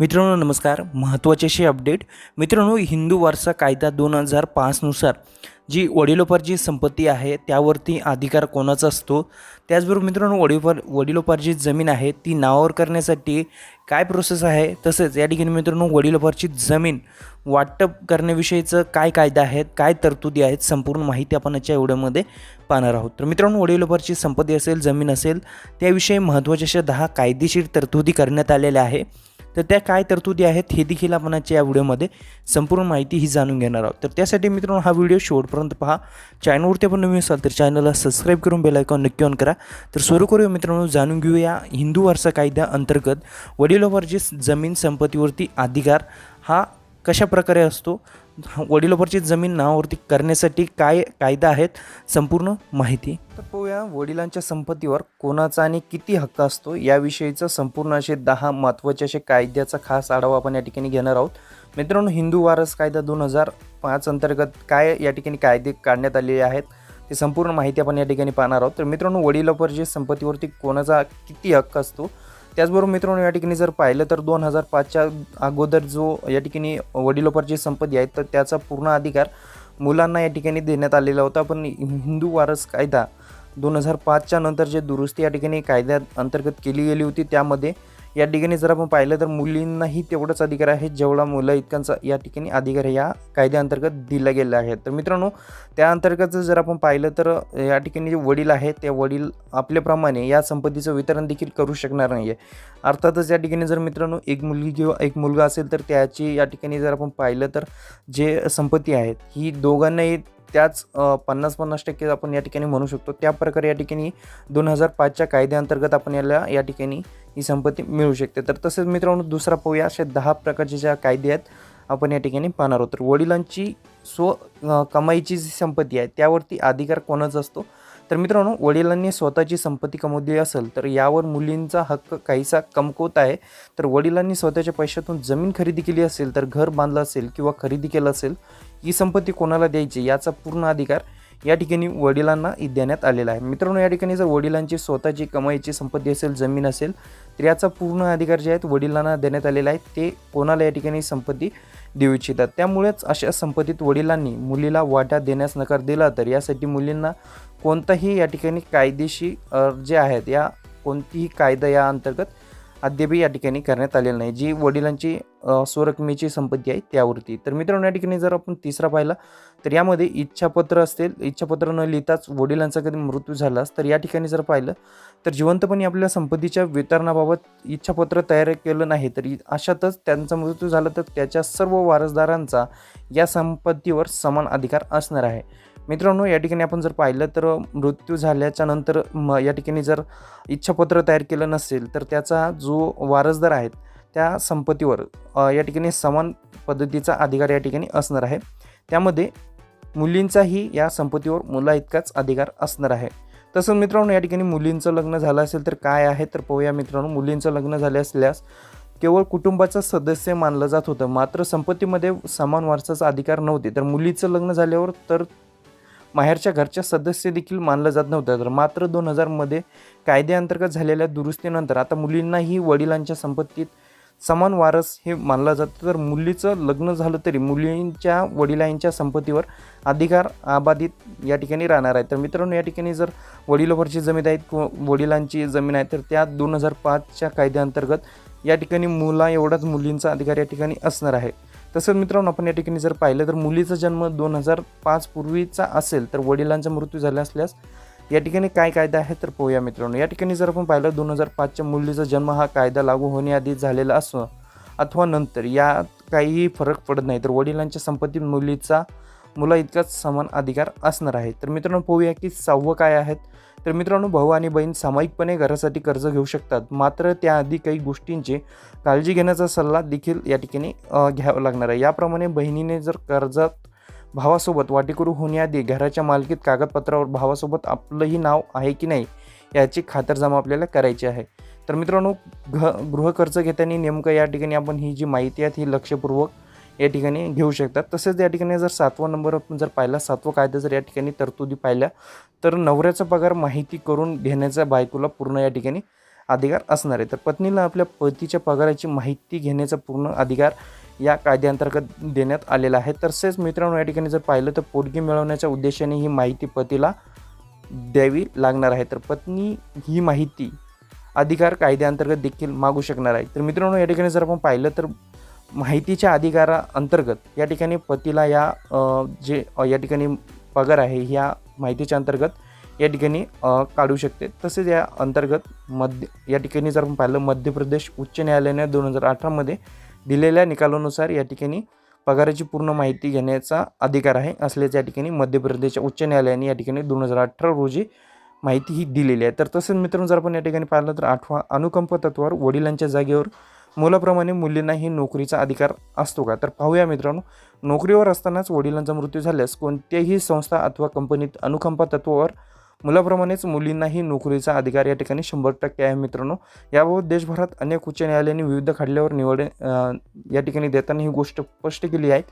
मित्रांनो नमस्कार. महत्त्वाचे असे अपडेट. मित्रांनो हिंदू वारसा कायदा दोन हजार पाचनुसार जी वडिलोपार्जित संपत्ती आहे त्यावरती अधिकार कोणाचा असतो? त्याचबरोबर मित्रांनो वडिलोपार वडिलोपार्जित जमीन आहे ती नावावर करण्यासाठी काय प्रोसेस आहे? तसेच या ठिकाणी मित्रांनो वडिलोपार्जित जमीन वाटप करण्याविषयीचं काय कायदा आहेत काय तरतुदी आहेत संपूर्ण माहिती आपण याच्या एवढ्यामध्ये पाहणार आहोत. तर मित्रांनो वडिलोपार्जित संपत्ती असेल जमीन असेल त्याविषयी महत्त्वाच्या अशा दहा कायदेशीर तरतुदी करण्यात आलेल्या आहे. तर त्या काय तरतुदी आहेत हे देखील आपण आजच्या या व्हिडिओमध्ये संपूर्ण माहिती ही जाणून घेणार आहोत. तर त्यासाठी मित्रांनो हा व्हिडिओ शेवटपर्यंत पहा. चॅनलवरती आपण नवीन असाल तर चॅनलला सबस्क्राईब करून बेलायकॉन नक्की ऑन करा. तर सुरू करूया मित्रांनो जाणून घेऊया हिंदू वारसा कायद्या अंतर्गत वडिलोपार्जित जमीन संपत्तीवरती अधिकार हा कशा प्रकारे असतो? वडिलोपरची जमीन नावावरती करण्यासाठी काय कायदा आहेत? संपूर्ण माहिती. तर पाहूया वडिलांच्या संपत्तीवर कोणाचा आणि किती हक्क असतो? याविषयीचं संपूर्ण असे दहा महत्त्वाचे असे कायद्याचा खास आढावा आपण या ठिकाणी घेणार आहोत. मित्रांनो हिंदू वारस कायदा दोन हजार पाच अंतर्गत काय या ठिकाणी कायदे काढण्यात आलेले आहेत? ते संपूर्ण माहिती आपण या ठिकाणी पाहणार आहोत. तर मित्रांनो वडिलोपरची संपत्तीवरती कोणाचा किती हक्क असतो? त्याचबरोबर मित्रांनो या ठिकाणी जर पाहिलं तर दोन हजार पाचच्या अगोदर जो या ठिकाणी वडिलोपार्जित संपत्ती आहे तर त्याचा पूर्ण अधिकार मुलांना या ठिकाणी देण्यात आलेला होता. पण हिंदू वारस कायदा दोन हजार पाचच्या नंतर जे दुरुस्ती या ठिकाणी कायद्यात अंतर्गत केली गेली होती त्यामध्ये या ठिकाणी जर आपण पाहिलं तर मुलींनाही तेवढाच अधिकार आहे जेवढा मुलं इतकांचा या ठिकाणी अधिकार या कायद्याअंतर्गत दिला गेला आहे तर मित्रांनो त्या अंतर्गत जर आपण पाहिलं तर या ठिकाणी जे वडील आहेत त्या वडील आपल्याप्रमाणे या संपत्तीचं वितरण देखील करू शकणार नाही आहे अर्थातच या ठिकाणी जर मित्रांनो एक मुलगी किंवा एक मुलगा असेल तर त्याची या ठिकाणी जर आपण पाहिलं तर जे संपत्ती आहेत ही दोघांनाही त्याच पन्नास पन्नास टक्के आपण या ठिकाणी म्हणू शकतो. त्या प्रकारे या ठिकाणी दोन हजार पाचच्या कायद्याअंतर्गत आपण याला या ठिकाणी ही संपत्ती मिळू शकते. तर तसेच मित्रांनो दुसरा पाहूया. अशा दहा प्रकारचे ज्या कायदे आहेत आपण या ठिकाणी पाहणार आहोत. तर वडिलांची स्व कमाईची जी संपत्ती आहे त्यावरती अधिकार कोणाचा असतो? तर मित्रांनो वडिलांनी स्वतःची संपत्ती कमवली असेल तर यावर मुलींचा हक्क काहीसा कमकवत आहे. तर वडिलांनी स्वतःच्या पैशातून जमीन खरेदी केली असेल तर घर बांधलं असेल किंवा खरेदी केलं असेल ही संपत्ती कोणाला द्यायची याचा पूर्ण अधिकार या ठिकाणी वडिलांना देण्यात आलेला आहे. मित्रांनो या ठिकाणी जर वडिलांची स्वतःची कमाईची संपत्ती असेल जमीन असेल तर याचा पूर्ण अधिकार जे आहेत वडिलांना देण्यात आलेला आहे. ते कोणाला या ठिकाणी संपत्ती देऊ इच्छितात? त्यामुळेच अशा संपत्तीत वडिलांनी मुलीला वाटा देण्यास नकार दिला तर यासाठी मुलींना कोणताही या ठिकाणी कायदेशी जे आहेत. या कोणतीही कायदा या अंतर्गत अद्यापही या ठिकाणी करण्यात आलेलं नाही. जी वडिलांची स्वरकमेची संपत्ती आहे त्यावरती. तर मित्रांनो या ठिकाणी जर आपण तिसरा पाहिला तर यामध्ये इच्छापत्र असतील. इच्छापत्र न लिहिताच वडिलांचा कधी मृत्यू झालास तर या ठिकाणी जर पाहिलं तर जिवंतपणे आपल्या संपत्तीच्या वितरणाबाबत इच्छापत्र तयार केलं नाही तर अशातच त्यांचा मृत्यू झाला तर त्याच्या सर्व वारसदारांचा या संपत्तीवर समान अधिकार असणार आहे. मित्रांनो या ठिकाणी आपण जर पाहिलं तर मृत्यू झाल्याच्यानंतर म या ठिकाणी जर इच्छापत्र तयार केलं नसेल तर त्याचा जो वारसदार आहेत त्या संपत्तीवर या ठिकाणी समान पद्धतीचा अधिकार या ठिकाणी असणार आहे. त्यामध्ये मुलींचाही या संपत्तीवर मुला इतकाच अधिकार असणार आहे. तसंच मित्रांनो या ठिकाणी मुलींचं लग्न झालं असेल तर काय आहे तर पाहूया मित्रांनो. मुलींचं लग्न झाले असल्यास केवळ कुटुंबाचं सदस्य मानलं जात होतं. मात्र संपत्तीमध्ये समान वारसाचा अधिकार नव्हते. तर मुलीचं लग्न झाल्यावर तर माहेरच्या घरच्या सदस्य देखील मानलं जात नव्हतं. तर मात्र दोन हजारमध्ये कायद्याअंतर्गत झालेल्या दुरुस्तीनंतर आता मुलींनाही वडिलांच्या संपत्तीत समान वारस हे मानलं जातं. तर मुलीचं लग्न झालं तरी मुलींच्या वडिलांच्या संपत्तीवर अधिकार आबाधित या ठिकाणी राहणार आहे. तर मित्रांनो या ठिकाणी जर वडिलोवरची जमीन आहेत किंवा वडिलांची जमीन आहे तर त्या दोन हजार पाचच्या कायद्याअंतर्गत या ठिकाणी मुला एवढाच मुलींचा अधिकार या ठिकाणी असणार आहे. तसंच मित्रांनो आपण या ठिकाणी जर पाहिलं तर मुलीचा जन्म दोन हजार पाच पूर्वीचा असेल तर वडिलांचा मृत्यू झाला असल्यास या ठिकाणी काय कायदा आहे तर पोहूया मित्रांनो. या ठिकाणी जर आपण पाहिलं दोन हजार पाचच्या मुलीचा जन्म हा कायदा लागू होण्याआधी झालेला असो अथवा नंतर यात काहीही फरक पडत नाही तर वडिलांच्या संपत्तीत मुलीचा मुला इतकाच समान अधिकार असणार आहे. तर मित्रांनो पाहूया की सहावं काय आहेत. तर मित्रांनो भाऊ आणि बहीण सामायिकपणे घरासाठी कर्ज घेऊ शकतात. मात्र त्याआधी काही गोष्टींची काळजी घेण्याचा सल्ला देखील या ठिकाणी घ्यावा लागणार आहे. याप्रमाणे बहिणीने जर कर्जात भावासोबत वाटेकरू होण्याआधी घराच्या मालकीत कागदपत्रावर भावासोबत आपलंही नाव आहे की नाही याची खातरजमा आपल्याला करायची आहे. तर मित्रांनो घ गृहकर्ज घेताना नेमकं या ठिकाणी आपण ही जी माहिती आहे ही लक्षपूर्वक या ठिकाणी घेऊ शकतात. तसेच या ठिकाणी जर सातवा नंबर आपण जर पाहिला सातवा कायदा जर या ठिकाणी तरतुदी पाहिल्या तर नवऱ्याचा पगार माहिती करून घेण्याचा बायकोला पूर्ण या ठिकाणी अधिकार असणार आहे. तर पत्नीला आपल्या पतीच्या पगाराची माहिती घेण्याचा पूर्ण अधिकार या कायद्याअंतर्गत देण्यात आलेला आहे. तसेच मित्रांनो या ठिकाणी जर पाहिलं तर पोटगी मिळवण्याच्या उद्देशाने ही माहिती पतीला द्यावी लागणार आहे. तर पत्नी ही माहिती अधिकार कायद्याअंतर्गत देखील मागू शकणार आहे. तर मित्रांनो या ठिकाणी जर आपण पाहिलं तर माहितीच्या अधिकाराअंतर्गत या ठिकाणी पतीला या जे या ठिकाणी पगार आहे ह्या माहितीच्या अंतर्गत या ठिकाणी काढू शकते. तसेच या अंतर्गत मध्य या ठिकाणी जर आपण पाहिलं मध्य प्रदेश उच्च न्यायालयाने दोन हजार अठरामध्ये दिलेल्या निकालानुसार या ठिकाणी पगाराची पूर्ण माहिती घेण्याचा अधिकार आहे. असल्याचं या ठिकाणी मध्य प्रदेशच्या उच्च न्यायालयाने या ठिकाणी दोन हजार अठरा रोजी माहिती ही दिलेली आहे. तर तसेच मित्रांनो जर आपण या ठिकाणी पाहिलं तर आठवा अनुकंप तत्वावर वडिलांच्या जागेवर मुलाप्रमाणे मुलींनाही नोकरीचा अधिकार असतो का? तर पाहूया मित्रांनो नोकरीवर असतानाच वडिलांचा मृत्यू झाल्यास कोणत्याही संस्था अथवा कंपनीत अनुकंपा तत्वावर मुलाप्रमाणेच मुलींनाही नोकरीचा अधिकार या ठिकाणी शंभर टक्के आहे मित्रांनो. याबाबत देशभरात अनेक उच्च न्यायालयाने विविध खटल्यावर निवड या ठिकाणी देताना ही गोष्ट स्पष्ट केली आहे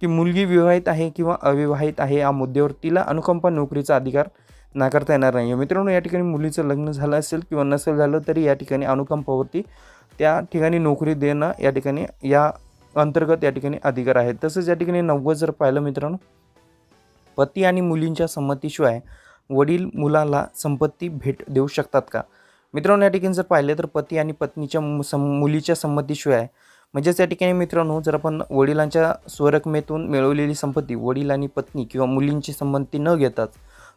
की मुलगी विवाहित आहे किंवा अविवाहित आहे या मुद्द्यावर तिला अनुकंपा नोकरीचा अधिकार नाकारता येणार नाही मित्रांनो या ठिकाणी मुलीचं लग्न झालं असेल किंवा नसेल झालं तरी या ठिकाणी अनुकंपावरती त्या ठिकाणी नोकरी देणं या ठिकाणी या अंतर्गत या ठिकाणी अधिकार आहे तसंच या ठिकाणी नव्वद जर पाहिलं मित्रांनो पती आणि मुलींच्या संमतीशिवाय वडील मुलाला संपत्ती भेट देऊ शकतात का? मित्रांनो या ठिकाणी जर पाहिले तर पती आणि पत्नीच्या मु- सम मुलीच्या संमतीशिवाय म्हणजेच या ठिकाणी मित्रांनो जर आपण वडिलांच्या स्वरकमेतून मिळवलेली संपत्ती वडील आणि पत्नी किंवा मुलींची संमती न घेताच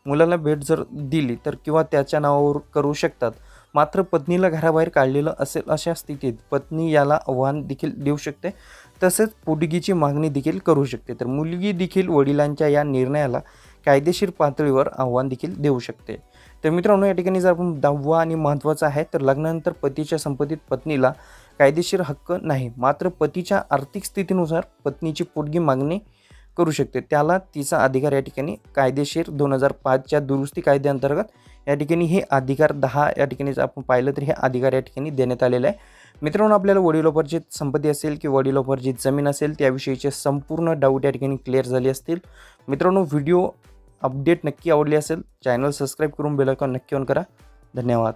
मुलाला भेट जर दिली तर किंवा त्याच्या नावावर करू शकतात मात्र पत्नीला घराबाहेर काढलेलं असेल अशा स्थितीत पत्नी याला आव्हान देखील देऊ शकते. तसेच पोटगीची मागणी देखील करू शकते. तर मुलगी देखील वडिलांच्या या निर्णयाला कायदेशीर पातळीवर आव्हान देखील देऊ शकते. तर मित्रांनो या ठिकाणी जर आपण दहावा आणि महत्त्वाचा आहे तर लग्नानंतर पतीच्या संपत्तीत पत्नीला कायदेशीर हक्क नाही. मात्र पतीच्या आर्थिक स्थितीनुसार पत्नीची पोटगी मागणी करू शकते. त्याला तिचा अधिकार या ठिकाणी कायदेशीर दोन हजार पाचच्या दुरुस्ती कायद्याअंतर्गत या ठिकाणी हे अधिकार दहा या ठिकाणी जर आपण पाहिलं तर हे अधिकार या ठिकाणी देण्यात आलेलं आहे. मित्रांनो आपल्याला वडिलोपरची संपत्ती असेल किंवा वडिलोपरची जमीन असेल त्याविषयीचे संपूर्ण डाऊट या ठिकाणी क्लिअर झाले असतील. मित्रांनो व्हिडिओ अपडेट नक्की आवडली असेल चॅनल सबस्क्राईब करून बेल नक्की ऑन करा. धन्यवाद.